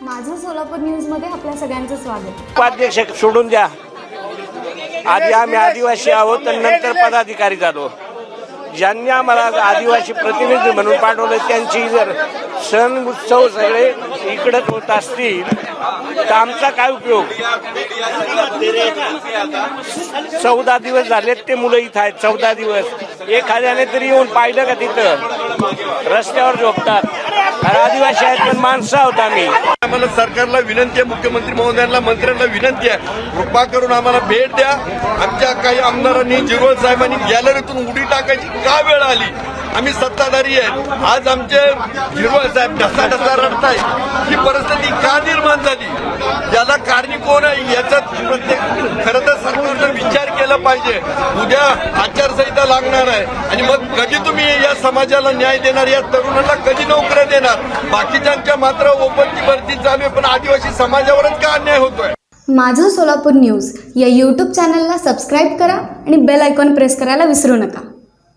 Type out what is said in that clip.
सोलापूर न्यूजमध्ये आपल्या सगळ्यांचं स्वागत. उपाध्यक्ष सोडून द्या. आधी आम्ही आदिवासी आहोत तर नंतर पदाधिकारी झालो. ज्यांनी आम्हाला आदिवासी प्रतिनिधी म्हणून पाठवलं त्यांची जर सण उत्सव सगळे इकडंच होत असतील तर आमचा काय उपयोग? चौदा दिवस झालेत ते मुलं इथं आहेत चौदा दिवस. एखाद्याने तरी येऊन पाहिलं का तिथं? रस्त्यावर झोपतात. आदिवासी आहेत पण माणसं आहोत आम्ही. आम्हाला सरकारला विनंती आहे मुख्यमंत्री महोदयांना मंत्र्यांना विनंती आहे. कृपा करून आम्हाला भेट द्या. आमच्या काही आमदारांनी जिरवळ साहेबांनी गॅलरीतून उडी टाकायची का वेळ आली? आम्ही सत्ताधारी आहेत. आज आमचे हिरवळ साहेब ढसा ढसा रडताय ही परिस्थिती का निर्माण झाली? याला कारणी कोण आहे? केला पाहिजे. उद्या आचारसंहिता लागणार आहे. आणि मग कधी तुम्ही या समाजाला न्याय देणार या तरुणांना कधी नोकऱ्या देणार? बाकीच्यांच्या मात्र ओपनची भरती चालू आहे पण आदिवासी समाजावरच का अन्याय होतोय? माझं सोलापूर न्यूज या यूट्यूब चॅनलला सबस्क्राईब करा आणि बेल आयकॉन प्रेस करायला विसरू नका.